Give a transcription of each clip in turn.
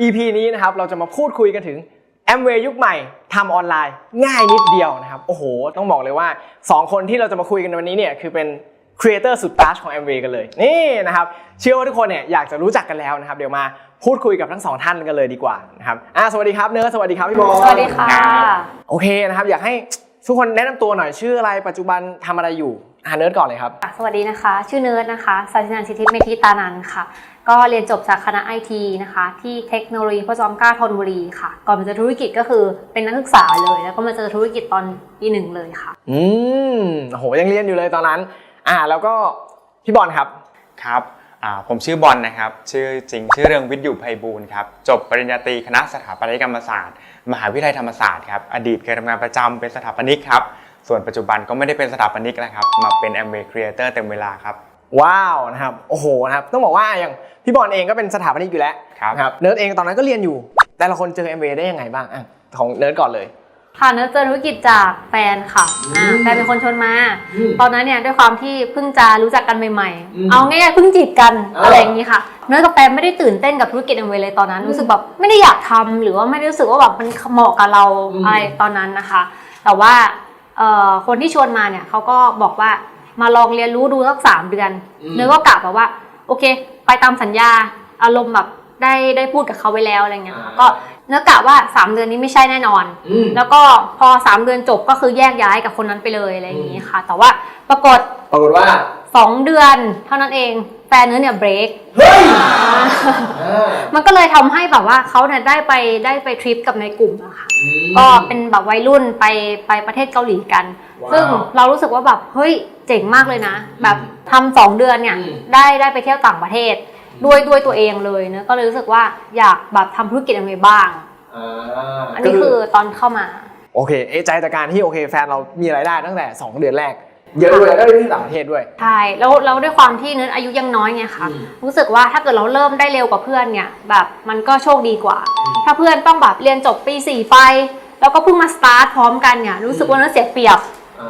EP นี้นะครับเราจะมาพูดคุยกันถึง a m w a y ยุคใหม่ทำออนไลน์ ง่ายนิดเดียวนะครับโอ้โห ต้องบอกเลยว่า 2 คนที่เราจะมาคุยกันในวันนี้เนี่ยคือเป็นครีเอเตอร์สุดตัชของ a m w a y กันเลยนี่นะครับเชื่อว่าทุกคนเนี่ยอยากจะรู้จักกันแล้วนะครับเดี๋ยวมาพูดคุยกับทั้งสองท่านกันเลยดีกว่านะครับอะสวัสดีครับเนื้อสวัสดีครับพี่โบสวัสดีค่ะ โอเคนะครับอยากให้ทุกคนแนะนำตัวหน่อยชื่ออะไรปัจจุบันทำอะไรอยู่ อ่าเนิร์ดก่อนเลยครับ สวัสดีนะคะ ชื่อเนิร์ดนะคะสัจนันท์สิทธิเมธีตานันท์ค่ะ ก็เรียนจบจากคณะไอทีนะคะ ที่เทคโนโลยีพระจอมเกล้าธนบุรีค่ะ ก่อนมาเจอธุรกิจก็คือเป็นนักศึกษาเลย แล้วก็มาเจอธุรกิจตอนปีหนึ่งเลยค่ะ อืมโอ้โหยังเรียนอยู่เลยตอนนั้น อ่าแล้วก็พี่บอลครับ ครับอ่าผมชื่อบอลนะครับ ชื่อจริงชื่อเรืองวิทย์อยู่ไพบูลย์ครับ จบปริญญาตรีคณะสถาปัตยกรรมศาสตร์ มหาวิทยาลัยธรรมศาสตร์ครับ อดีตเคยทำงานประจำเป็นสถาปนิกครับ ส่วนปัจจุบันก็ไม่ได้เป็นสถาปนิกแล้วครับ มาเป็น Amway Creator เต็มเวลาครับ ว้าวนะครับ โอ้โหนะครับต้องบอกว่าอย่างพี่บอลเองก็เป็นสถาปนิกอยู่แล้วครับ นะครับเนิร์ดเองตอนนั้นก็เรียนอยู่ แต่ละคนเจอ MV ได้ยังไงบ้างอะของเนิร์ดก่อนเลย ค่ะเนิร์ดเจอธุรกิจจากแฟนค่ะอ่าแฟนเป็นคนชวนมาอืมตอนนั้นเนี่ยด้วยความที่เพิ่งจะรู้จักกันใหม่อืมๆ เอาง่ายๆเพิ่งจีบกันเออออะไรอย่างนี้ค่ะ เนิร์ดกับแฟนไม่ได้ตื่นเต้นกับธุรกิจเอ็มเวเลยตอนนั้น รู้สึกแบบไม่ได้อยากทำหรือว่าไม่ได้รู้สึกว่าแบบมันเหมาะกับเราอืม อะไรตอนนั้นนะคะ แต่ว่าเอ่อ คนที่ชวนมาเนี่ยเขาก็บอกว่ามาลองเรียนรู้ดูสักสามเดือนเนื้อก็กะแบบว่า โอเค ไปตามสัญญาอารมณ์แบบได้ได้พูดกับเขาไว้แล้วอะไรเงี้ยอ่าก็เนื้อกะว่าสามเดือนนี้ไม่ใช่แน่นอนอืมแล้วก็พอสามเดือนจบก็คือแยกย้ายกับคนนั้นไปเลยอะไรอย่างนี้ค่ะ แต่ว่าปรากฏปรากฏว่าสองเดือนเท่านั้นเอง แฟนเนื้อเนี่ยเบรก เฮ้ยอ่ามันก็เลยทำให้แบบว่าเขาเนี่ยได้ไปได้ไปทริปกับในกลุ่มอะค่ะก็เป็นแบบวัยรุ่นไปไปประเทศเกาหลีกัน ว้าวซึ่งเรารู้สึกว่าแบบเฮ้ยเจ๋งมากเลยนะ แบบทำสองเดือนเนี่ยอืม ได้ได้ไปเที่ยวต่างประเทศ ด้วยด้วยตัวเองเลยเนะก็เลยรู้สึกว่าอยากแบบทำธุรกิจอะไรบ้าง อ่าอันนี้คือตอนเข้ามา โอเค เอะใจจากการที่โอเค แฟนเรามีรายได้ตั้งแต่ 2 เดือนแรก เยอะเลยแล้วก็ได้ที่ต่างประเทศด้วย ใช่แล้วแล้วด้วยความที่เนื้ออายุยังน้อยไงคะอืมรู้สึกว่าถ้าเกิดเราเริ่มได้เร็วกว่าเพื่อนเนี่ยแบบมันก็โชคดีกว่า อืม ถ้าเพื่อนต้องแบบเรียนจบปีสี่ไป แล้วก็เพิ่งมาสตาร์ทพร้อมกันเนี่ยรู้สึกว่าเนื้อเสียเปรียบ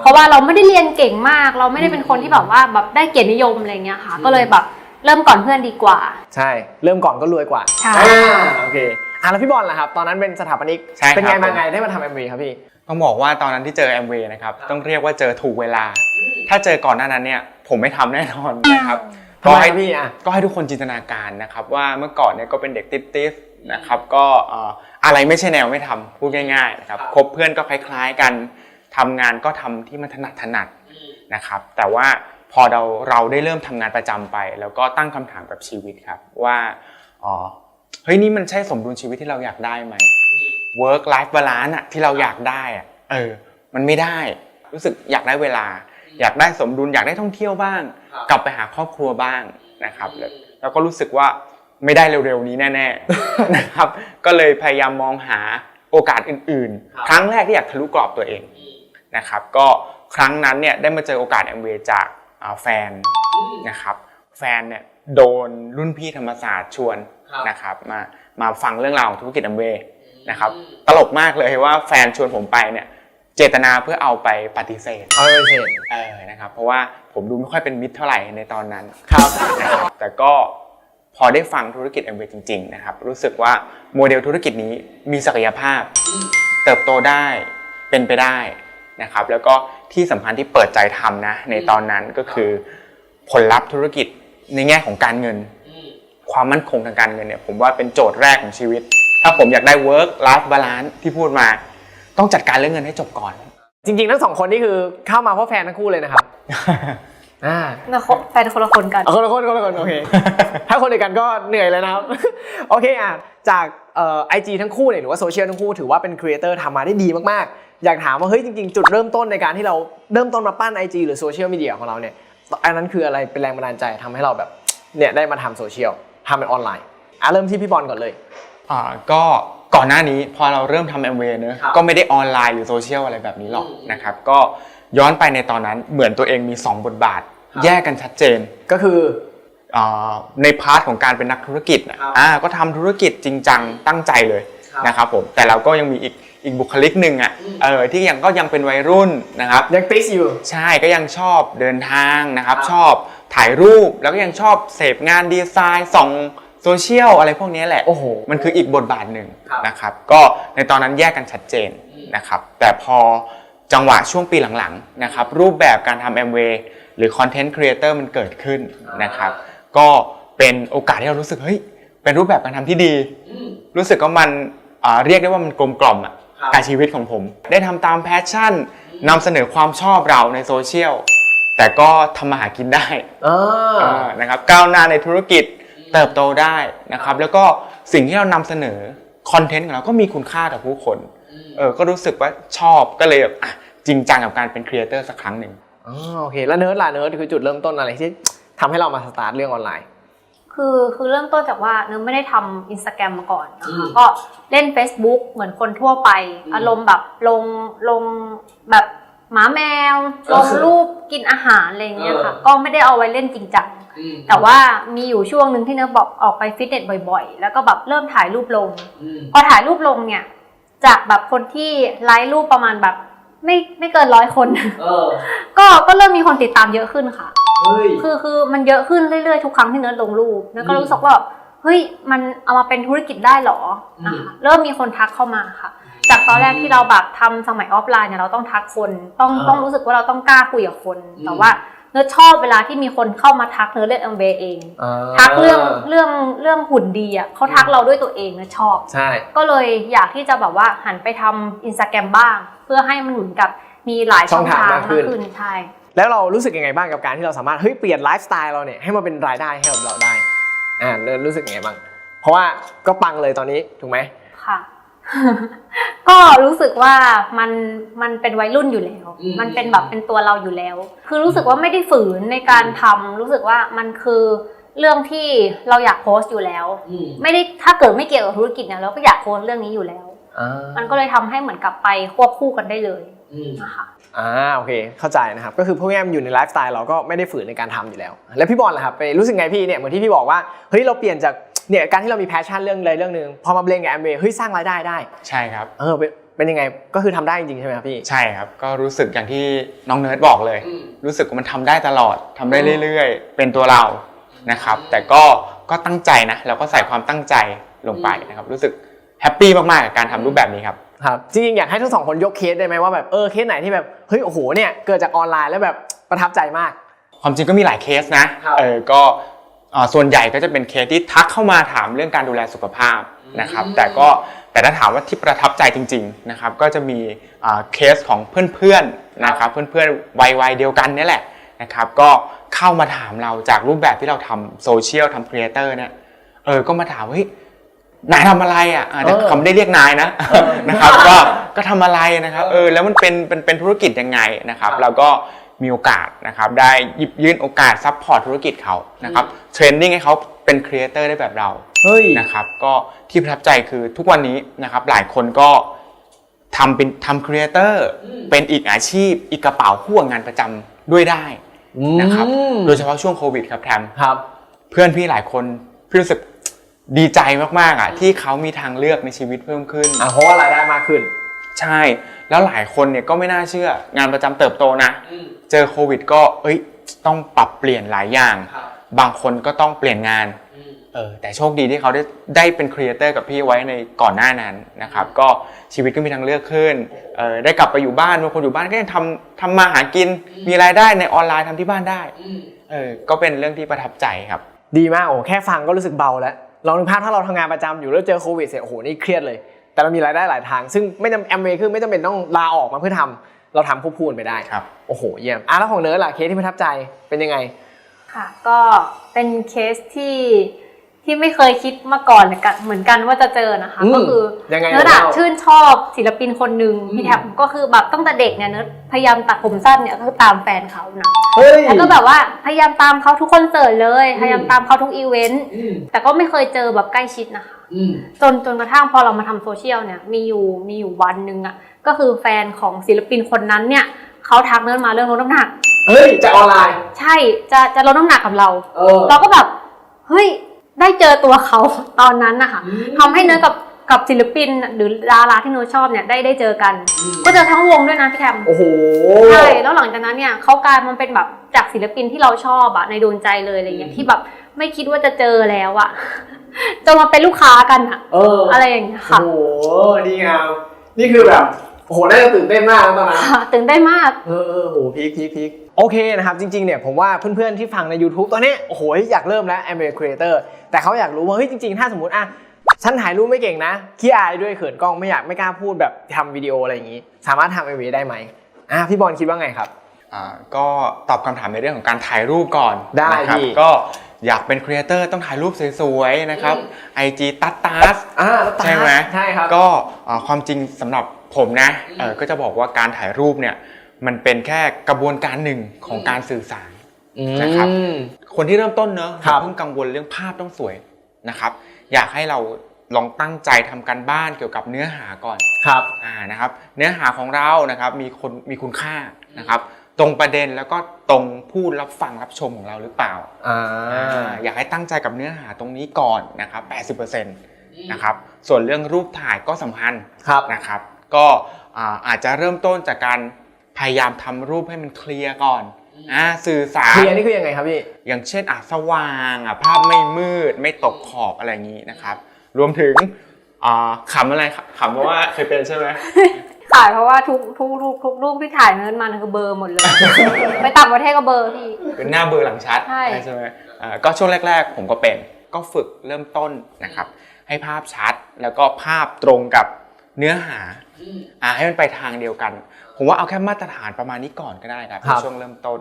เพราะว่าเราไม่ได้เรียนเก่งมาก เราไม่ได้เป็นคนที่แบบว่าแบบได้เกียรตินิยมอะไรเงี้ยค่ะอืมก็เลยแบบเริ่มก่อนเพื่อนดีกว่า ใช่ เริ่มก่อนก็รวยกว่าใช่ อ่าโอเคอะแล้วพี่บอลล่ะครับ ตอนนั้นเป็นสถาปนิก ใช่ครับ เป็นไงมาผมไงได้มาทำ MV ครับพี่ ต้องบอกว่าตอนนั้นที่เจอ Amway นะครับต้องเรียกว่าเจอถูกเวลา ถ้าเจอก่อนหน้านั้นเนี่ยผมไม่ทำแน่นอนนะครับทำไมให้ครับพี่อะก็ให้ทุกคนจินตนาการนะครับว่าเมื่อก่อนเนี่ยก็เป็นเด็กติดๆนะครับก็เอ่ออะไรไม่ใช่แนวไม่ทำพูดง่ายๆนะครับคบเพื่อนก็คล้ายๆกันทำงานก็ทำที่มันถนัดถนัดนะครับแต่ว่าพอเราเราได้เริ่มทำงานประจำไป แล้วก็ตั้งคำถามกับชีวิตครับว่าอ๋อเฮ้ยนี่มันใช่สมดุลชีวิตที่เราอยากได้ไหม work life balance อะที่เราอยากได้อะเออ มันไม่ได้ รู้สึกอยากได้เวลา อยากได้สมดุลอยากได้ท่องเที่ยวบ้างครับกลับไปหาครอบครัวบ้างนะครับแล้วแล้วก็รู้สึกว่าไม่ได้เร็วๆนี้แน่ๆนะครับ ก็เลยพยายามมองหาโอกาสอื่นครับๆครั้งแรกที่อยากทะลุกรอบตัวเองนะครับ ก็ครั้งนั้นเนี่ยได้มาเจอโอกาสแอมเวจากอ่าแฟนนะครับแฟนเนี่ยโดนรุ่นพี่ธรรมศาสตร์ชวนครับนะครับมามาฟังเรื่องราวของธุรกิจแอมเว นะครับตลกมากเลยว่าแฟนชวนผมไปเนี่ยเจตนาเพื่อเอาไปปฏิเสธ เอาไปเสร็จ เออนะครับเพราะว่าผมดูไม่ค่อยเป็นมิตรเท่าไหร่ในตอนนั้นครับนะครับแต่ก็พอได้ฟังธุรกิจแอมเวจริงๆนะครับรู้สึกว่าโมเดลธุรกิจนี้มีศักยภาพ เติบโตได้เป็นไปได้นะครับแล้วก็ที่สำคัญที่เปิดใจทำนะในตอนนั้นก็คือผลลัพธ์ธุรกิจในแง่ของการเงิน ความมั่นคงทางการเงินเนี่ยผมว่าเป็นโจทย์แรกของชีวิต ถ้าผมอยากได้ work life balance ที่พูดมา ต้องจัดการเรื่องเงินให้จบก่อน จริงๆทั้งสองคนนี่คือเข้ามาเพราะแฟนทั้งคู่เลยนะครับอ่าแล้วแฟนคนละคนกันเอาคนละคนคนละคนโอเค ถ้าคนเดียวกันก็เหนื่อยเลยนะครับ โอเคอะจากเอ่อไอจีทั้งคู่เนี่ยหรือว่าโซเชียลทั้งคู่ถือว่าเป็นครีเอเตอร์ทำมาได้ดีมากๆ อยากถามว่าเฮ้ยจริงๆ จุดเริ่มต้นในการที่เราเริ่มต้นมาปั้น IG หรือโซเชียลมีเดียของเราเนี่ยอันนั้นคืออะไรเป็นแรงบันดาลใจทำให้เราแบบเนี่ยได้มาทำโซเชียลทำเป็นออนไลน์อะเริ่มที่พี่บอลก่อนเลย อ่าก็ก่อนหน้านี้พอเราเริ่มทำแอมเวย์เนอะครับก็ไม่ได้ออนไลน์หรือโซเชียลอะไรแบบนี้หรอกอืมนะครับ ก็ย้อนไปในตอนนั้นเหมือนตัวเองมี 2 บทบาท ครับ แยกกันชัดเจนก็คือ อ่าในพาร์ทของการเป็นนักธุรกิจนะครับ อ่าก็ทำธุรกิจจริงจังตั้งใจเลยครับนะครับผมแต่เราก็ยังมีอีกอีกบุคลิกหนึ่งอะอืมเออที่ยังก็ยังเป็นวัยรุ่นนะครับ ยังติสอยู่ ใช่ก็ยังชอบเดินทางนะครับ ครับชอบถ่ายรูปแล้วก็ยังชอบเสพงานดีไซน์ส่อง โซเชียลอะไรพวกนี้แหละ โอ้โห มันคืออีกบทบาทหนึ่งครับนะครับ ก็ในตอนนั้นแยกกันชัดเจนนะครับ แต่พอจังหวะช่วงปีหลังๆนะครับรูปแบบการทำ MV หรือ Content Creator มันเกิดขึ้นนะครับ ก็เป็นโอกาสที่เรารู้สึกเฮ้ยเป็นรูปแบบการทำที่ดี รู้สึกว่ามันอ่าเรียกได้ว่ามันกลมกล่อมอะครับกับชีวิตของผม ได้ทำตามแพชชั่นนำเสนอความชอบเราในโซเชียลแต่ก็ทำมาหากินได้อ่าอ่านะครับก้าวหน้าในธุรกิจ เติบโตได้นะครับ แล้วก็สิ่งที่เรานำเสนอคอนเทนต์ของเราก็มีคุณค่าต่อผู้คนเออก็รู้สึกว่าชอบก็เลยแบบอะจริงจังกับการเป็นครีเอเตอร์สักครั้งหนึ่งอ๋อโอเค แล้วเนิร์ดล่ะเนิร์ดคือจุดเริ่มต้นอะไรที่ทำให้เรามาสตาร์ทเรื่องออนไลน์ คือคือเริ่มต้นจากว่าเนื้อไม่ได้ทำอินสตาแกรมมาก่อนนะอืคะมก็เล่น Facebook เหมือนคนทั่วไปอืมอารมณ์แบบลงลงแบบหมาแมวเออลงรูปกินอาหารอะไรอย่างเงี้ยค่ะเออก็ไม่ได้เอาไว้เล่นจริงจัง แต่ว่ามีอยู่ช่วงหนึ่งที่เนื้อบอกออกไปฟิตเนสบ่อยๆ แล้วก็แบบเริ่มถ่ายรูปลง พอถ่ายรูปลงเนี่ย จากแบบคนที่ไลค์รูปประมาณแบบไม่ไม่เกินร้อยคนเออก็ก็เริ่มมีคนติดตามเยอะขึ้นค่ะเฮ้ยคือคือมันเยอะขึ้นเรื่อยๆทุกครั้งที่เนิร์ดลงรูปเนิร์ดก็อืมรู้สึกว่าแบบเฮ้ยมันเอามาเป็นธุรกิจได้เหรออืมนะคะเริ่มมีคนทักเข้ามาค่ะ จากตอนแรกที่เราแบบทำสมัยออฟไลน์เนี่ยเราต้องทักคน ต้องอ่าต้องรู้สึกว่าเราต้องกล้าคุยกับคนอืมแต่ว่า เนิร์ดชอบเวลาที่มีคนเข้ามาทักเนิร์ดเล่นเอ็มเเองอ่าทักเรื่องเรื่องเรื่องหุ่นดีอะเขาทักเราด้วยตัวเองเนิร์ดชอบ ใช่ ก็เลยอยากที่จะแบบว่าหันไปทำอินสตาแกรมบ้าง เพื่อให้มันเหมือนกับมีหลายช่องทางมากขึ้นใช่แล้วเรารู้สึกยังไงบ้างกับการที่เราสามารถเฮ้ยเปลี่ยนไลฟ์สไตล์เราเนี่ยให้มาเป็นรายได้ให้กับเราได้อ่าเนิร์ดรู้สึกยังไงบ้าง เพราะว่าก็ปังเลยตอนนี้ถูกไหมค่ะ ก็รู้สึกว่ามันมันเป็นวัยรุ่นอยู่แล้วอืมมันเป็นแบบเป็นตัวเราอยู่แล้ว คือรู้สึกว่าไม่ได้ฝืนในการทำรู้สึกว่ามันคือเรื่องที่เราอยากโพสต์อยู่แล้วอืมไม่ได้ถ้าเกิดไม่เกี่ยวกับธุรกิจเนี่ยเราก็อยากโพสต์เรื่องนี้อยู่แล้วอ่ามันก็เลยทำให้เหมือนกับไปควบคู่กันได้เลยอืมนะคะอ่าโอเคเข้าใจนะครับก็คือพวกนี้มันอยู่ในไลฟ์สไตล์เราก็ไม่ได้ฝืนในการทำอยู่แล้ว แล้วพี่บอลล่ะครับไปรู้สึกไงพี่เนี่ยเหมือนที่พี่บอกว่าเฮ้ยเราเปลี่ยนจาก เนี่ยการที่เรามีแพชชั่นเรื่องใดเรื่องหนึ่งพอมาเบลนกับแอมเบเฮ้ยสร้างรายได้ได้ใช่ครับเออเป็นเป็นยังไงก็คือทำได้จริงๆใช่ไหมครับพี่ใช่ครับ ก็รู้สึกอย่างที่น้องเนิร์ดบอกเลยอืมรู้สึกว่ามันทำได้ตลอดทำได้อืมเรื่อย ๆ เป็นตัวเรานะครับ แต่ก็ก็ตั้งใจนะเราก็ใส่ความตั้งใจลงไปนะครับ รู้สึกแฮปปี้มากๆกับการทำรูปแบบนี้ครับครับจริงๆอยากให้ทั้งสองคนยกเคสได้ไหมว่าแบบเออเคสไหนที่แบบเฮ้ยโอ้โหเนี่ยเกิดจากออนไลน์แล้วแบบประทับใจมาก ความจริงก็มีหลายเคสนะครับเออก็เอ่อ ส่วนใหญ่ก็จะเป็นเคสที่ทักเข้ามาถามเรื่องการดูแลสุขภาพนะครับอืมแต่ก็แต่ถ้าถามว่าที่ประทับใจจริง ๆนะครับ ก็จะมีอ่าเคสของเพื่อนๆนะครับ เพื่อนๆวัยวัยเดียวกันเนี่ยแหละนะครับ ก็เข้ามาถามเราจากรูปแบบที่เราทำโซเชียลทำครีเอเตอร์เนี่ยเออก็มาถามว่าเฮ้ยนายทำอะไรอะอ่าแต่เออเขาไม่ได้เรียกนายนะเออนะครับ ก็ก็ทำอะไรนะครับ เออแล้วมันเป็นเป็นเป็นธุรกิจยังไงนะครับครับเราก็ มีโอกาสนะครับได้หยิบยื่นโอกาสซัพพอร์ตธุรกิจเขานะครับเทรนนิ่งให้เขาเป็นครีเอเตอร์ได้แบบเราเฮ้ยนะครับก็ที่ประทับใจคือทุกวันนี้นะครับหลายคนก็ทำเป็นทำครีเอเตอร์อืมเป็นอีกอาชีพ อีกกระเป๋าคู่กับงานประจำด้วยได้นะครับอืมโดยเฉพาะช่วงโควิดครับแทมครับ เพื่อนพี่หลายคนพี่รู้สึกดีใจมากๆอะที่เขามีทางเลือกในชีวิตเพิ่มขึ้นอะเพราะว่ารายได้มากขึ้น ใช่ แล้วหลายคนเนี่ยก็ไม่น่าเชื่องานประจำเติบโตนะ เจอโควิด ก็เอ้ยต้องปรับเปลี่ยนหลายอย่าง ครับบางคนก็ต้องเปลี่ยนงานเออแต่โชคดีที่เขาได้ได้เป็นครีเอเตอร์กับพี่ไว้ในก่อนหน้านั้นนะครับก็ชีวิตก็มีทางเลือกขึ้นเออได้กลับไปอยู่บ้านบางคนอยู่บ้านก็ยังทำทำมาหากินมีรายได้ในออนไลน์ทำที่บ้านได้เออก็เป็นเรื่องที่ประทับใจครับ ดีมากโอ้แค่ฟังก็รู้สึกเบาแล้วลองนึกภาพถ้าเราทำงานประจำอยู่แล้วเจอโควิดเสร็จโอ้โหนี่เครียดเลย แต่เรามีรายได้หลายทาง ซึ่งไม่จำแอมเวคือไม่จำเป็นต้องลาออกมาเพื่อทำ เราทำควบคู่กันไปได้ครับ โอ้โหเยี่ยมอะแล้วของเนิร์ดล่ะเคสที่ประทับใจเป็นยังไง ค่ะก็เป็นเคสที่ที่ไม่เคยคิดมาก่อนเหมือนกันเหมือนกันว่าจะเจอนะคะ อืมก็คือยังไงเนิร์ดอะเล่าชื่นชอบศิลปินคนหนึ่งอืม พี่แท็บก็คือแบบตั้งแต่เด็กเนี่ยเนิร์ดพยายามตัดผมสั้นเนี่ยก็คือตามแฟนเขานะเฮ้ย แล้วก็แบบว่าพยายามตามเขาทุกคอนเสิร์ตเลยอืม พยายามตามเขาทุกอีเวนต์อืมแต่ก็ไม่เคยเจอแบบใกล้ชิดนะคะ อืม จนจนกระทั่งพอเรามาทำโซเชียลเนี่ยมีอยู่มีอยู่วันหนึ่งอะ ก็คือแฟนของศิลปินคนนั้นเนี่ยเขาทักเนิร์ดมาเรื่องลดน้ำหนัก เฮ้ยจากออนไลน์ ใช่จะจะลดน้ำหนักกับเรา เออ เราก็แบบเฮ้ยได้เจอตัวเขาตอนนั้นนะคะอืม ทำให้เนื้อกับกับศิลปินหรือดาราที่เนื้อชอบเนี่ยได้ได้เจอกันอืมก็เจอทั้งวงด้วยนะพี่แคม โอ้โห ใช่แล้วหลังจากนั้นเนี่ยเขากลายมันเป็นแบบจากศิลปินที่เราชอบอะในดวงใจเลยอะไรเงี้ยที่แบบไม่คิดว่าจะเจอแล้วอะจะมาเป็นลูกค้ากันอะเอออะไรอย่างเงี้ยค่ะ โอ้โหดีงามนี่คือแบบ โอ้โหน่าจะตื่นเต้นมากนะตอนนั้นค่ะตื่นเต้นมาก เออเออโหพีคพีคพีคโอเคนะครับ จริงๆเนี่ยผมว่าเพื่อนๆที่ฟังใน YouTube ตอนนี้ โอ้โห อยากเริ่มแล้ว a m b i e Creator แต่เขาอยากรู้ว่าเฮ้ยจริงๆ ถ้าสมมติอะฉันถ่ายรูปไม่เก่งนะขี้อายด้วยเขินกล้องไม่อยากไม่กล้าพูดแบบทำวิดีโออะไรอย่างนี้ สามารถทำ MV ได้ไหมอะพี่บอลคิดว่าไงครับ อ่าก็ตอบคำถามในเรื่องของการถ่ายรูปก่อนได้นะครับพี่ ก็ อยากเป็นครีเอเตอร์ต้องถ่ายรูปสวยๆนะครับ IG ตัดตัสอ่าแล้วตาใช่ไหมใช่ครับก็อ่าความจริงสำหรับผมนะเอ่อก็จะบอกว่าการถ่ายรูปเนี่ยมันเป็นแค่กระบวนการหนึ่งของการสื่อสารนะครับอืมคนที่เริ่มต้นเนอะอครัย่าบเพิ่งกังวลเรื่องภาพต้องสวยนะครับ อยากให้เราลองตั้งใจทำการบ้านเกี่ยวกับเนื้อหาก่อนครับอ่านะครับ เนื้อหาของเรานะครับมีคนมีคุณค่านะครับ ตรงประเด็นแล้วก็ตรงผู้รับฟังรับชมของเราหรือเปล่าอ่าอ่าอยากให้ตั้งใจกับเนื้อหาตรงนี้ก่อนนะครับ 80%นะครับ ส่วนเรื่องรูปถ่ายก็สำคัญครับ นะครับ ก็อ่าอาจจะเริ่มต้นจากการพยายามทำรูปให้มันเคลียร์ก่อนอ่าสื่อสาร เคลียร์นี่คือยังไงครับพี่ อย่างเช่นอะสว่างอะภาพไม่มืดไม่ตกขอบอะไรอย่างนี้นะครับ รวมถึงอ่าขำอะไรขำเพราะว่าเคยเป็นใช่ไหม ถ่ายเพราะว่าทุกทุกรูปทุกรูปที่ถ่ายเนินมันคือเบลอร์หมดเลย ไปต่างประเทศก็เบลอร์พี่ เป็นหน้าเบลอร์หลังชัดใช่ ใช่ไหมอ่าก็ช่วงแรก ๆ ผมก็เป็นก็ฝึกเริ่มต้นนะครับ ให้ภาพชัดแล้วก็ภาพตรงกับเนื้อหาอ่าให้มันไปทางเดียวกัน ผมว่าเอาแค่มาตรฐานประมาณนี้ก่อนก็ได้ครับครัในบช่วงเริ่มต้น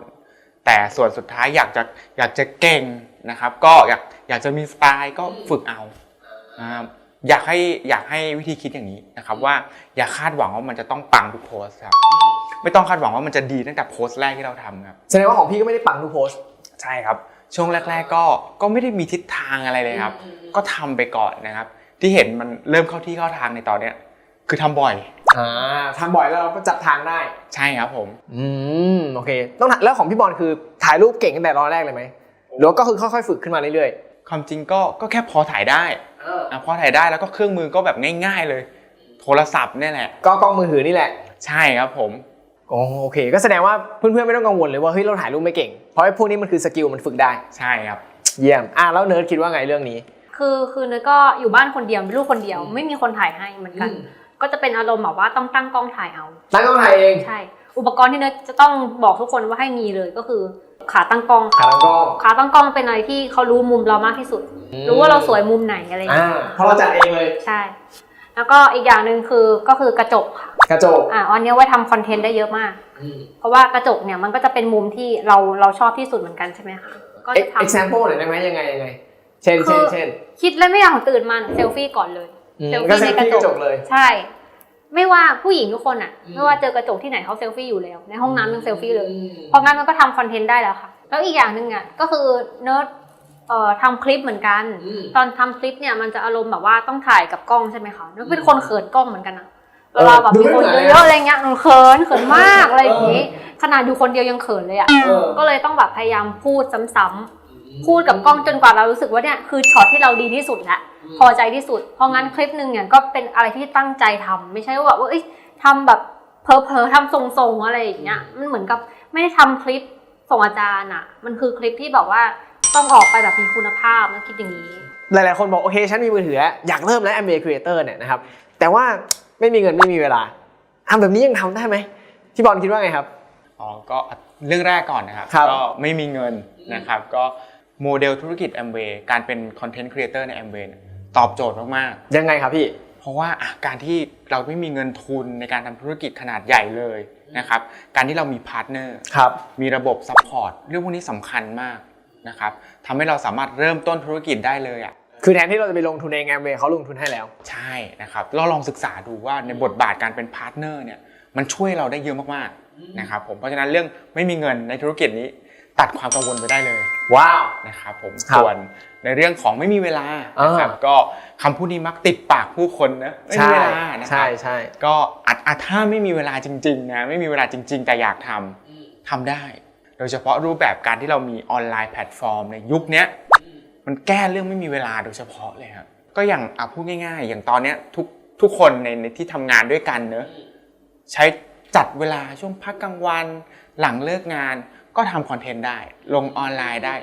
แต่ส่วนสุดท้ายอยากจะอยากจะเก่งนะครับ ก็อยากอยากจะมีสไตล์ก็ฝึกเอาอ่า อยากให้อยากให้วิธีคิดอย่างนี้นะครับว่าอย่าคาดหวังว่ามันจะต้องปังทุกโพสต์ครับไม่ต้องคาดหวังว่ามันจะดีตั้งแต่โพสต์แรกที่เราทำครับแสดงว่าของพี่ก็ไม่ได้ปังทุกโพสต์ใช่ครับ ช่วงแรก ๆ ก็ก็ไม่ได้มีทิศทางอะไรเลยครับ ก็ทำไปก่อนนะครับ ที่เห็นมันเริ่มเข้าที่เข้าทางในตอนเนี้ยคือทำบ่อยอ่าทำบ่อยแล้วเราก็จับทางได้ ใช่ครับผมอืมโอเค ต้องถามแล้วของพี่บอลคือถ่ายรูปเก่งตั้งแต่ตอนแรกเลยไหมหรือว่าก็คือค่อยๆฝึกขึ้นมาเรื่อยความจริงก็ก็แค่พอถ่ายได้ๆ อะพอถ่ายได้แล้วก็เครื่องมือก็แบบง่าย ๆเลย โทรศัพท์เนี่ยแหละ ก็กล้องมือถือนี่แหละ ใช่ครับผมอ๋อโอเค ก็แสดงว่าเพื่อนๆไม่ต้องกังวลเลยว่าเฮ้ยเราถ่ายรูปไม่เก่ง เพราะไอ้พวกนี้มันคือสกิลมันฝึกได้ ใช่ครับ เยี่ยม อะแล้วเนิร์ดคิดว่าไงเรื่องนี้ คือคือเนยก็อยู่บ้านคนเดียวมีลูกคนเดียว ไม่มีคนถ่ายให้เหมือนกันอืมก็จะเป็นอารมณ์แบบว่าต้องตั้งกล้องถ่ายเอา ตั้งกล้องถ่ายเอง ใช่ อุปกรณ์ที่เนยจะต้องบอกทุกคนว่าให้มีเลยก็คือ ขาตั้งกล้อง ขาตั้งกล้องขาตั้งกล้องเป็นอะไรที่เขารู้มุมเรามากที่สุด รู้ว่าเราสวยมุมไหนอะไรอย่างอ่าเงี้ยเพราะเราจัดเองเลย ใช่ แล้วก็อีกอย่างหนึ่งคือก็คือกระจกค่ะกระจกอ่าอันเนี้ยไว้ทำคอนเทนต์ได้เยอะมากเพราะว่ากระจกเนี่ยมันก็จะเป็นมุมที่เราเราชอบที่สุดเหมือนกันใช่ไหมคะก็เอ็กจะทำ example หน่อยได้ไหมยังไงยังไง เช่นคืเช่นอเช่นคิดแล้วไม่อยากตื่นมันเซลฟี่ก่อนเลย อืมเซลก็ฟี่เซในลกระฟี่จกระจกกเลย ใช่ ไม่ว่าผู้หญิงทุกคนอะอืมไม่ว่าเจอกระจกที่ไหนเขาเซลฟี่อยู่แล้ว ในห้องน้ำยังเซลฟี่เลยเพราะงั้นมันก็ทำคอนเทนต์ได้แล้วค่ะ แล้วอีกอย่างหนึ่งอะก็คือเนิร์ดเอ่อทำคลิปเหมือนกัน ตอนทำคลิปเนี่ยมันจะอารมณ์แบบว่าต้องถ่ายกับกล้องใช่ไหมคะเนิร์ดเป็นคนเขินกล้องเหมือนกันอะเวลาแบบมีคนเยอะๆอะไรเงี้ยหนูเขินเขินมากอะไรอย่างนี้ ขนาดอยู่คนเดียวยังเขินเลยอะเออก็เลยต้องแบบพยายามพูดซ้ำๆ พูดกับกล้องจนกว่าเรารู้สึกว่าเนี่ยคือช็อตที่เราดีที่สุดแล้วพอใจที่สุด เพราะงั้นคลิปหนึ่งเนี่ยก็เป็นอะไรที่ตั้งใจทำไม่ใช่ว่าแบบว่าเอ้ยทำแบบเพอเพอๆทำทรงๆอะไรอย่างเงี้ยมันเหมือนกับไม่ได้ทำคลิปส่งอาจารย์อะมันคือคลิปที่แบบว่าต้องออกไปแบบมีคุณภาพมันคิดอย่างนี้ หลายๆคนบอกโอเคฉันมีมือถือแล้วอยากเริ่มแล้ว MBA Creator เนี่ยนะครับแต่ว่าไม่มีเงินไม่มีเวลาทำแบบนี้ยังทำได้ไหมพี่บอลคิดว่าไงครับอ๋อก็เรื่องแรกก่อนนะครับครับก็ไม่มีเงินนะครับก็ โมเดลธุรกิจ Amway การเป็นคอนเทนต์ครีเอเตอร์ใน Amway เนี่ยตอบโจทย์มากยังไงครับพี่ๆเพราะว่าอะการที่เราไม่มีเงินทุนในการทำธุรกิจขนาดใหญ่เลยนะครับ การที่เรามีพาร์ทเนอร์ครับมีระบบซัพพอร์ตเรื่องพวกนี้สำคัญมากนะครับทำให้เราสามารถเริ่มต้นธุรกิจได้เลยอะคือแทนที่เราจะไปลงทุนเอง Amway เขาลงทุนให้แล้ว ใช่นะครับเราลองศึกษาดูว่าในบทบาทการเป็นพาร์ทเนอร์เนี่ยมันช่วยเราได้เยอะมากๆนะครับผมเพราะฉะนั้นเรื่องไม่มีเงินในธุรกิจนี้ ตัดความกังวลไปได้เลยว้าวนะครับผมครับส่วนในเรื่องของไม่มีเวลานะครับก็คำพูดนี้มักติดปากผู้คนนะไม่มีใช่เวลานะคใช่รับใช่ ก็อาจอาจถ้าไม่มีเวลาจริงๆนะไม่มีเวลาจริง ๆ แต่อยากทำทำได้ โดยเฉพาะรูปแบบการที่เรามีออนไลน์แพลตฟอร์มในยุคเนี้ยมันแก้เรื่องไม่มีเวลาโดยเฉพาะเลยครับก็อย่างอะพูดง่าย ๆ อย่างตอนเนี้ยทุกทุกคนในในที่ทำงานด้วยกันเนอะ ใช้จัดเวลาช่วงพักกลางวันหลังเลิกงาน ก็ทำคอนเทนต์ได้ ลงออนไลน์ได้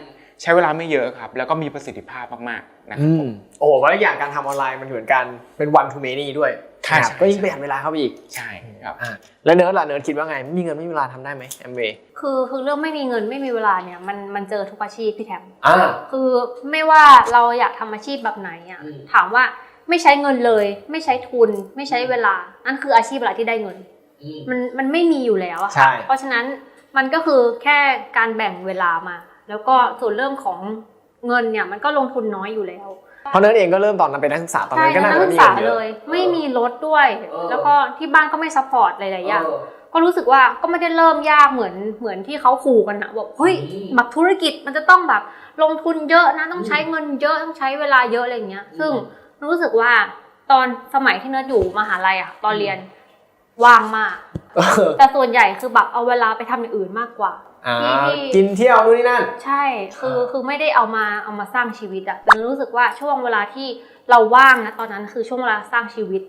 ใช้เวลาไม่เยอะครับ แล้วก็มีประสิทธิภาพมากๆนะครับอืมโอ้โหแล้วอย่างการทำออนไลน์มันเหมือนกันเป็น one to many ด้วยใช่นะครับใช่ก็ยิ่งประหยัดเวลาเข้าไปอีกใช่ครับ อ่าแล้วเนิร์ดล่ะเนิร์ดคิดว่าไงไม่มีเงินไม่มีเวลาทำได้ไหมแอมเวย์คือคือเรื่องไม่มีเงินไม่มีเวลาเนี่ยมันมันเจอทุกอาชีพพี่แทมอ่า คือไม่ว่าเราอยากทำอาชีพแบบไหนอะอืม ถามว่าไม่ใช้เงินเลย ไม่ใช้ทุน ไม่ใช้เวลานั่นคืออาชีพอะไรที่ได้เงิน มันมันไม่มีอยู่แล้วอะใช่ค่ะเพราะฉะนั้น มันก็คือแค่การแบ่งเวลามา แล้วก็ส่วนเรื่องของเงินเนี่ยมันก็ลงทุนน้อยอยู่แล้วเพราะเนิร์ดเองก็เริ่มตอนนั้นเป็นนักศึกษาตอนใช่นั้นก็นัน่ากจะศึไม่กมีษาเงินเยเลอะยไม่มีรถด้วยเออแล้วก็ที่บ้านก็ไม่ซัพพอร์ตหลายๆอย่างก็รู้สึกว่าก็ไม่ได้เริ่มยากเหมือนเหมือนที่เขาขู่กันนะบอกเฮ้ยอืมแบบธุรกิจมันจะต้องแบบลงทุนเยอะนะต้องใช้เงินเยอะต้องใช้เวลาเยอะอะไรอย่างเงี้ย ซึ่งรู้สึกว่าตอนสมัยที่เนิร์ดอยู่มหาลัยอะตอนเรียนว่างมากเออ แต่ส่วนใหญ่คือแบบเอาเวลาไปทำอย่างอื่นมากกว่าอ่าที่กินเที่ยวนู่นนี่นั่น ใช่คืออ่าคือไม่ได้เอามาเอามาสร้างชีวิตอะแต่รู้สึกว่าช่วงเวลาที่เราว่างนะตอนนั้นคือช่วงเวลาสร้างชีวิต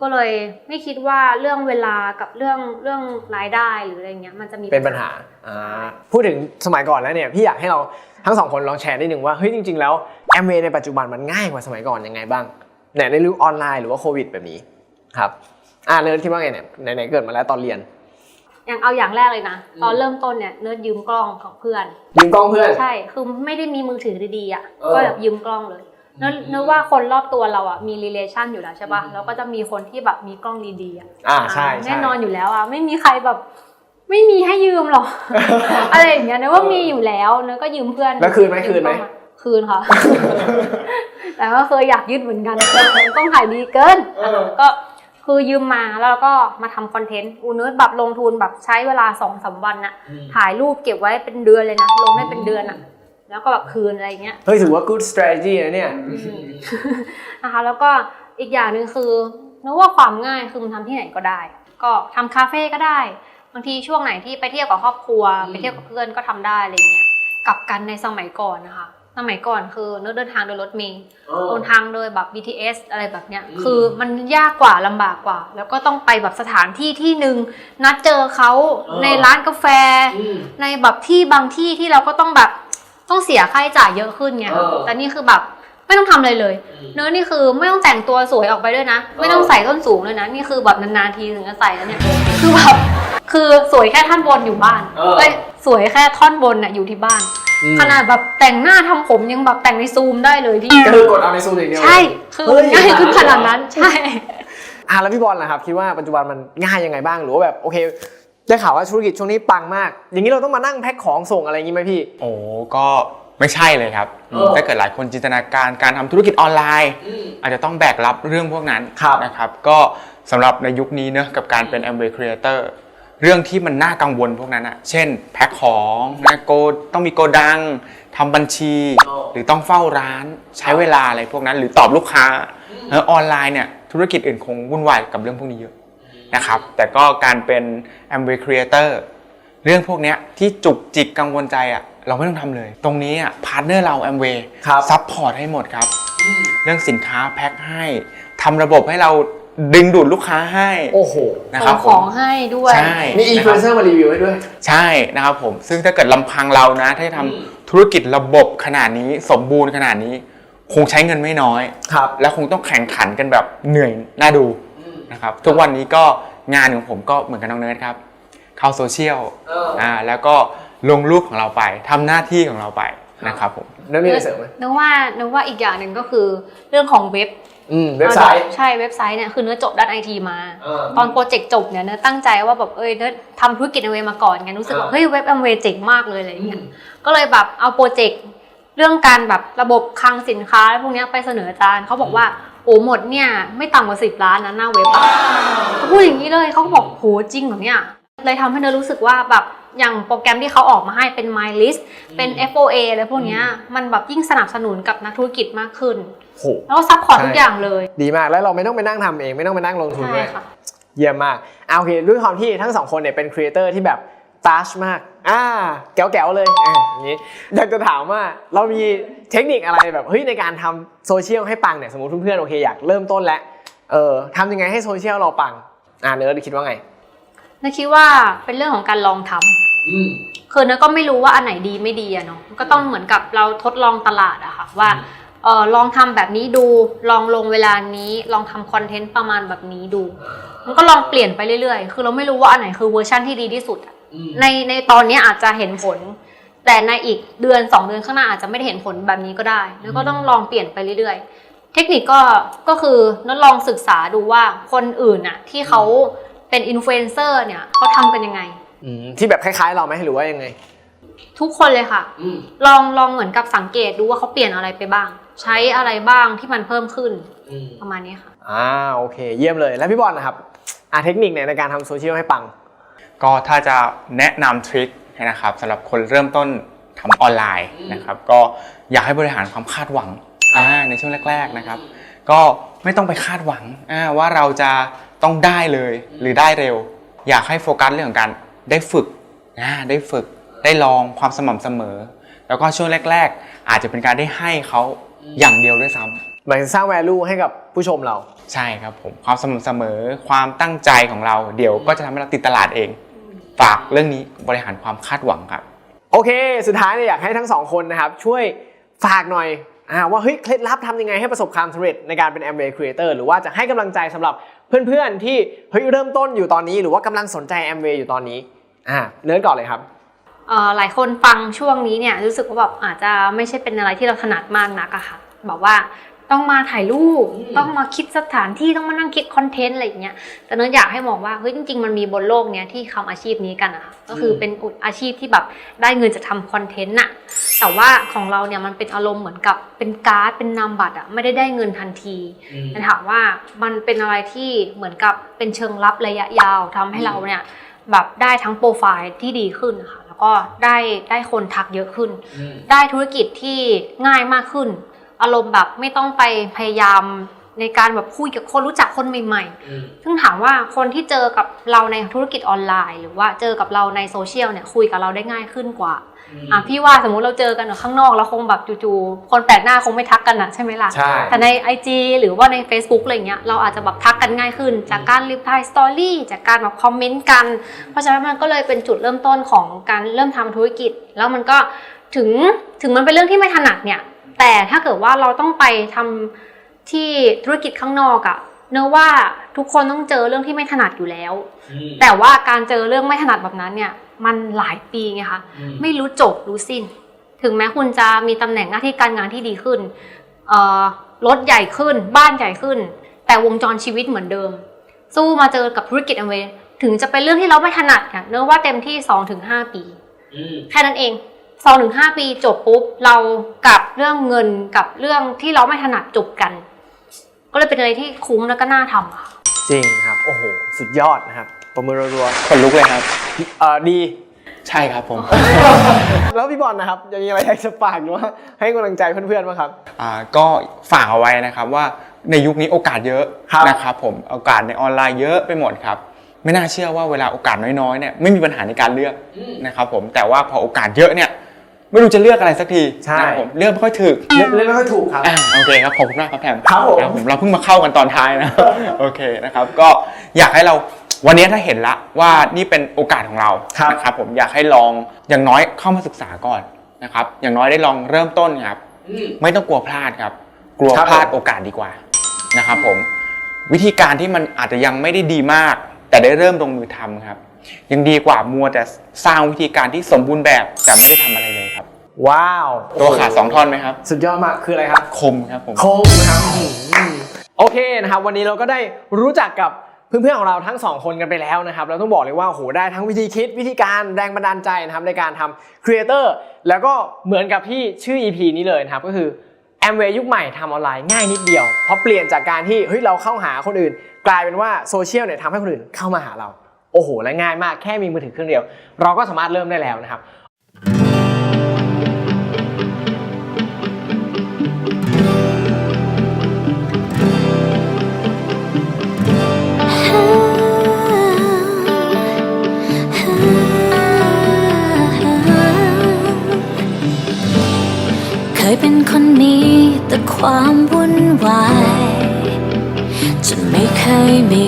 ก็เลยไม่คิดว่าเรื่องเวลากับเรื่องเรื่องรายได้หรืออะไรเงี้ยมันจะมีเป็นปัญหาอ่าพูดถึงสมัยก่อนแล้วเนี่ยพี่อยากให้เราทั้งสองคนลองแชร์นิดนึงว่าเฮ้ยจริง ๆ แล้วแอมเวย์ในปัจจุบันมันง่ายกว่าสมัยก่อนยังไงบ้างเนี่ยในยุคออนไลน์หรือว่าโควิดแบบนี้ครับ อ่าเนิร์ดคิดว่าไงเนี่ยไหนๆเกิดมาแล้วตอนเรียนอย่างเอาอย่างแรกเลยนะอืมตอนเริ่มต้นเนี่ยเนิร์ดยืมกล้องของเพื่อน ยืมกล้องเพื่อน ใช่คือไม่ได้มีมือถือดีๆอะเออ ก็แบบยืมกล้องเลยเนิร์ดเนิร์ดว่าคนรอบตัวเราอะมี relation อยู่แล้วใช่ป่ะอืมแล้วก็จะมีคนที่แบบมีกล้องดีๆอะอ่าใช่อ่าใช่ แน่นอนอยู่แล้วอะไม่มีใครแบบไม่มีให้ยืมหรอก อะไรอย่างเงี้ยเนอะว่ามีอยู่แล้วเนอะก็ยืมเพื่อนแล้วคืนไหมคืนไหมยืกล้องาคืนค่ะ แต่ก็เคยอยากยืดเหมือนกันแต่กล้องถ่ายดีเกิน เออ ก็ คือยืมมาแล้วเราก็มาทำคอนเทนต์อูเนิร์ดแบบลงทุนแบบใช้เวลาสองสามวันน่ะถ่ายรูปเก็บไว้เป็นเดือนเลยนะลงได้เป็นเดือนอะแล้วก็แบบคืนอะไรอย่างเงี้ย เฮ้ยถือว่า good strategy นะเนี่ย นะคะแล้วก็อีกอย่างหนึ่งคือนึกว่าความง่ายคือมันทำที่ไหนก็ได้ ก็ทำคาเฟ่ก็ได้ บางทีช่วงไหนที่ไปเที่ยวกับครอบครัว อืม ไปเที่ยวกับเพื่อนก็ทำได้อะไรเงี้ยกลับกันในสมัยก่อนนะคะ สมัยก่อนคือเนื้เดินทางโดยรถเมล์เดินทางโดยแบบ BTS อะไรแบบเนี้ยอืมคือมันยากกว่าลำบากกว่า แล้วก็ต้องไปแบบสถานที่ที่หนึ่งนัดเจอเขาในร้านกาแฟ ในแบบที่บางที่ที่เราก็ต้องแบบต้องเสียค่าใช้จ่ายเยอะขึ้นไงเออแต่นี่คือแบบ ไม่ต้องทำอะไรเลย เนื้อะนี่คือไม่ต้องแต่งตัวสวยออกไปด้วยนะ ไม่ต้องใส่ส้นสูงเลยนะ นี่คือแบบนานๆทีถึงจะใส่แล้วเนี่ย คือแบบคือสวยแค่ท่อนบนอยู่บ้านเออ เอ้ยสวยแค่ท่อนบนน่ะอยู่ที่บ้าน อืมขนาดแบบแต่งหน้าทำผมยังแบบแต่งในซูมได้เลยพี่ ก็คือกดเอาในซูมอย่างเดียว ใช่ คือเฮ้ย ง่ายขึ้นขนาดนั้น ใช่ อะแล้วพี่บอลนะครับคิดว่าปัจจุบันมันง่ายยังไงบ้างหรือว่าแบบโอเคได้ข่าวว่าธุรกิจช่วงนี้ปังมาก อย่างนี้เราต้องมานั่งแพ็คของส่งอะไรอย่างนี้ไหมพี่ โอ้ก็ ไม่ใช่เลยครับเออถ้าเกิดหลายคนจินตนาการการทำธุรกิจออนไลน์อาจจะต้องแบกรับเรื่องพวกนั้นครับนะครับ ก็สำหรับในยุคนี้เนอะกับการเป็น Amway Creator เรื่องที่มันน่ากังวลพวกนั้นอะเช่นแพ็คของนะโกต้องมีโกดังทำบัญชีอ๋อหรือต้องเฝ้าร้านใช้เวลาอะไรพวกนั้น หรือตอบลูกค้าเออออนไลน์เนี่ยธุรกิจอื่นคงวุ่นวายกับเรื่องพวกนี้เยอะนะครับ แต่ก็การเป็น Amway Creator เรื่องพวกเนี้ยที่จุกจิกกังวลใจอะเราไม่ต้องทำเลย ตรงนี้อะพาร์ทเนอร์เรา Amway ครับ ซัพพอร์ตให้หมดครับ เรื่องสินค้าแพ็คให้ทำระบบให้เราดึงดูดลูกค้าให้โอ้โห นะคส่รังบขผอมงให้ด้วย ใช่มีอินฟลูเอนเซอร์มารีวิวให้ด้วย ใช่นะครับผม ซึ่งถ้าเกิดลำพังเรานะถ้าจะทำธุรกิจระบบขนาดนี้สมบูรณ์ขนาดนี้ คงใช้เงินไม่น้อย ครับ และคงต้องแข่งขันกันแบบเหนื่อยน่าดูนะครับทุกวันนี้ก็งานของผมก็เหมือนกับน้องเนิร์ดครับ เข้าโซเชียลเอออ่ อ่าแล้วก็ลงรูปของเราไปทำหน้าที่ของเราไปนะครับผม แล้วมีอะไรเสริมไหมนึกว่านึกว่าอีกอย่างหนึ่งก็คือเรื่องของเว็บอืมเว็บไซต์ ใช่เว็บไซต์เนี่ยคือเนื้อจบด้านไอทีมา เออ ตอนโปรเจกต์จบเนี่ยเนื้อตั้งใจว่าแบบเอ้ยเนื้อทำธุรกิจอเวมาก่อนไงรู้สึกว่าอ่าเฮ้ยเว็บอเวเจ๋งมากเลยอะไรอย่างเงี้ย ก็เลยแบบเอาโปรเจกต์เรื่องการแบบระบบคลังสินค้าพวกเนี้ยไปเสนออาจารย์เขาบอกว่าโอ้หมดเนี่ยไม่ต่ำกว่าสิบล้านนะหน้าเว็บอะเขาพูดอย่างนี้เลยเขาก็บอกโหจริงเหรอเนี่ย เลยทำให้เนยรู้สึกว่าแบบอย่างโปรแกรมที่เขาออกมาให้เป็น My List เป็น FOA อะไรพวกเนี้ยมันแบบยิ่งสนับสนุนกับนักธุรกิจมากขึ้น โห แล้วก็ซัพพอร์ตใช่ทุกอย่างเลย ดีมากแล้วเราไม่ต้องไปนั่งทำเองไม่ต้องไปนั่งลงทุนใช่ด้วยค่ะ เยี่ยมมากอ่าโอเคด้วยความที่ทั้งสองคนเนี่ยเป็นครีเอเตอร์ที่แบบตัชมากอ่าแก๋วๆเลยอ่าอย่างนี้อยากจะถามว่าเรามีเทคนิคอะไรแบบเฮ้ยในการทำโซเชียลให้ปังเนี่ยสมมติเพื่อนๆโอเคอยากเริ่มต้นแล้วเออทำยังไงให้โซเชียลเราปังอ่าเนิร์ดคิดว่าไง นคิดว่าเป็นเรื่องของการลองทำคือเนยก็ไม่รู้ว่าอันไหนดีไม่ดีอะเนาะก็ต้องเหมือนกับเราทดลองตลาดอะค่ะว่าเออลองทำแบบนี้ดูลองลงเวลานี้ลองทำคอนเทนต์ประมาณแบบนี้ดู มันก็ลองเปลี่ยนไปเรื่อยๆ คือเราไม่รู้ว่าอันไหนคือเวอร์ชั่นที่ดีที่สุดอะในในตอนนี้อาจจะเห็นผล แต่ในอีกเดือนสองเดือนข้างหน้าอาจจะไม่ได้เห็นผลแบบนี้ก็ได้ แล้วก็ต้องลองเปลี่ยนไปเรื่อยๆ เทคนิคก็ก็คือนัดลองศึกษาดูว่าคนอื่นอะที่เขา เป็นอินฟลูเอนเซอร์เนี่ยเขาทำกันยังไง อืมที่แบบคล้ายๆเราไหมหรือว่ายังไง ทุกคนเลยค่ะลองลองเหมือนกับสังเกตดูว่าเขาเปลี่ยนอะไรไปบ้าง ใช้อะไรบ้างที่มันเพิ่มขึ้นประมาณนี้ค่ะ อ่าโอเค เยี่ยมเลยแล้วพี่บอลนะครับอ่าเทคนิคเนี่ยในการทำโซเชียลให้ปัง ก็ถ้าจะแนะนำทริคนะครับสำหรับคนเริ่มต้นทำออนไลน์นะครับก็อยากให้บริหารความคาดหวังอ่าในช่วงแรก ๆนะครับ ก็ไม่ต้องไปคาดหวังอ่าว่าเราจะ ต้องได้เลยหรือได้เร็ว อยากให้โฟกัสเรื่องของการได้ฝึกอ่าได้ฝึกได้ลองความสม่ำเสมอ แล้วก็ช่วงแรก ๆ อาจจะเป็นการได้ให้เขาอย่างเดียวด้วยซ้ำหมายถึงสร้าง value ให้กับผู้ชมเรา ใช่ครับผมความสม่ำเสมอความตั้งใจของเรา เดี๋ยวก็จะทำให้เราติดตลาดเอง ฝากเรื่องนี้บริหารความคาดหวังครับ โอเค สุดท้ายเนี่ยอยากให้ทั้งสองคนนะครับ ช่วยฝากหน่อยอ่า ว่าเฮ้ยเคล็ดลับทำยังไงให้ประสบความสำเร็จในการเป็น Amway Creator หรือว่าจะให้กำลังใจสำหรับเพื่อนๆ ที่เฮ้ยเริ่มต้นอยู่ตอนนี้หรือว่ากำลังสนใจ Amway อยู่ตอนนี้อ่าเริ่มก่อนเลยครับหลายคนฟังช่วงนี้เนี่ยรู้สึกว่าแบบอาจจะไม่ใช่เป็นอะไรที่เราถนัดมากนักอะค่ะบอกว่า ต้องมาถ่ายรูปอืมต้องมาคิดสถานที่ต้องมานั่งคิดคอนเทนต์อะไรอย่างเงี้ยแต่เนยอยากให้มองว่าเฮ้ยจริง ๆ มันมีบนโลกเนี้ยที่ทำอาชีพนี้กันอะค่ะก็คือเป็นอาชีพที่แบบได้เงินจะทำคอนเทนต์น่ะแต่ว่าของเราเนี่ยมันเป็นอารมณ์เหมือนกับเป็นการ์ดเป็นนามบัตรอะไม่ได้ได้เงินทันทีแต่ถามว่ามันเป็นอะไรที่เหมือนกับเป็นเชิงลับระยะยาวทำให้เราเนี่ยแบบได้ทั้งโปรไฟล์ที่ดีขึ้นค่ะแล้วก็ได้ได้คนทักเยอะขึ้น ได้ธุรกิจที่ง่ายมากขึ้น อารมณ์แบบไม่ต้องไปพยายามในการแบบคุยกับคนรู้จักคนใหม่ ๆ ซึ่งถามว่าคนที่เจอกับเราในธุรกิจออนไลน์ หรือว่าเจอกับเราในโซเชียลเนี่ยคุยกับเราได้ง่ายขึ้นกว่าอะพี่ว่าสมมุติเราเจอกันข้างนอกแล้วคงแบบจู่ๆคนแปลกหน้าคงไม่ทักกันนะใช่ไหมล่ะใช่แต่ใน IG หรือว่าใน Facebook อะไรเงี้ยเราอาจจะแบบทักกันง่ายขึ้น จากการรีพลายสตอรี่จากการแบบคอมเมนต์กัน เพราะฉะนั้นมันก็เลยเป็นจุดเริ่มต้นของการเริ่มทำธุรกิจ แล้วมันก็ถึงถึงมันเป็นเรื่องที่ไม่ถนัดเนี่ย แต่ถ้าเกิดว่าเราต้องไปทำที่ธุรกิจข้างนอกอะเนื่อว่าทุกคนต้องเจอเรื่องที่ไม่ถนัดอยู่แล้ว แต่ว่าการเจอเรื่องไม่ถนัดแบบนั้นเนี่ย มันหลายปีไงคะไม่รู้จบรู้สิ้น ถึงแม้คุณจะมีตำแหน่งหน้าที่การงานที่ดีขึ้นเอ่อรถใหญ่ขึ้น บ้านใหญ่ขึ้น แต่วงจรชีวิตเหมือนเดิม สู้มาเจอกับธุรกิจอเวถึงจะเป็นเรื่องที่เราไม่ถนัดเนี่ยเนื่อว่าเต็มที่2-5ปี แค่นั้นเอง สองถึงห้าปีจบปุ๊บเรากับเรื่องเงินกับเรื่องที่เราไม่ถนัดจบกัน ก็เลยเป็นอะไรที่คุ้มแล้วก็น่าทำค่ะจริงครับโอ้โหสุดยอดนะครับประมือรัวคนลุกเลยครับ ๆเอ่อดี ใช่ครับผม แล้วพี่บอลนะครับยังมีอะไรอยากจะฝากหรือว่าให้กำลังใจเพื่อนๆบ้างครับ อ่าก็ฝากเอาไว้นะครับว่าในยุคนี้โอกาสเยอะครับ นะครับผมโอกาสในออนไลน์เยอะไปหมดครับ ไม่น่าเชื่อว่าเวลาโอกาสน้อยๆเนี่ยไม่มีปัญหาในการเลือกนะครับผมแต่ว่าพอโอกาสเยอะเนี่ย ไม่รู้จะเลือกอะไรสักทีใช่ นะครับผมเลือกไม่ค่อยถูกเล่นเล่นไม่ค่อยถูกครับ อ่าโอเคครับขอบคุณมากครับแพมครับผมเราเพิ่งมาเข้ากันตอนท้ายนะ โอเคนะครับ ก็อยากให้เราวันนี้ถ้าเห็นละว่านี่เป็นโอกาสของเราครับนะครับผมอยากให้ลองอย่างน้อยเข้ามาศึกษาก่อนนะครับอย่างน้อยได้ลองเริ่มต้นครับไม่ต้องกลัวพลาดครับ กลัวครับพลาดผม โอกาสดีกว่านะครับผม วิธีการที่มันอาจจะยังไม่ได้ดีมาก แต่ได้เริ่มลงมือทำครับ ยังดีกว่ามัวแต่สร้างวิธีการที่สมบูรณ์แบบแต่ไม่ได้ทำอะไรเลยครับ ว้าวตัวขาดสองท่อนไหมครับ สุดยอดมากคืออะไรครับ คมครับผม โคมนะครับอืมโอเคนะครับ วันนี้เราก็ได้รู้จักกับเพื่อนๆของเราทั้งสองคนกันไปแล้วนะครับเราต้องบอกเลยว่าโหได้ทั้งวิธีคิดวิธีการแรงบันดาลใจนะครับในการทำครีเอเตอร์แล้วก็เหมือนกับที่ชื่อ EP นี้เลยนะครับก็คือแอมเวย์ยุคใหม่ทำออนไลน์ง่ายนิดเดียวเพราะเปลี่ยนจากการที่เฮ้ยเราเข้าหาคนอื่น กลายเป็นว่าโซเชียลเนี่ยทำให้คนอื่นเข้ามาหาเรา โอ้โหและง่ายมากแค่มีมือถือเครื่องเดียว เราก็สามารถเริ่มได้แล้วนะครับเคยเป็นคนนี้แต่ความวุ่นวายจนไม่เคยมี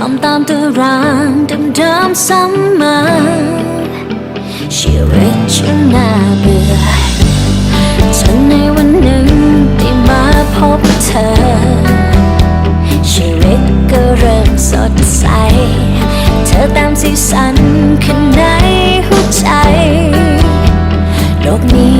ทำตามตารางเดิมๆซ้ำมาชีวิตฉันน่าเบื่อจนในวันหนึ่งได้มาพบเธอ ชีวิตก็เริ่มสดใส เธอตามสีสันข้างในหัวใจ โลกนี้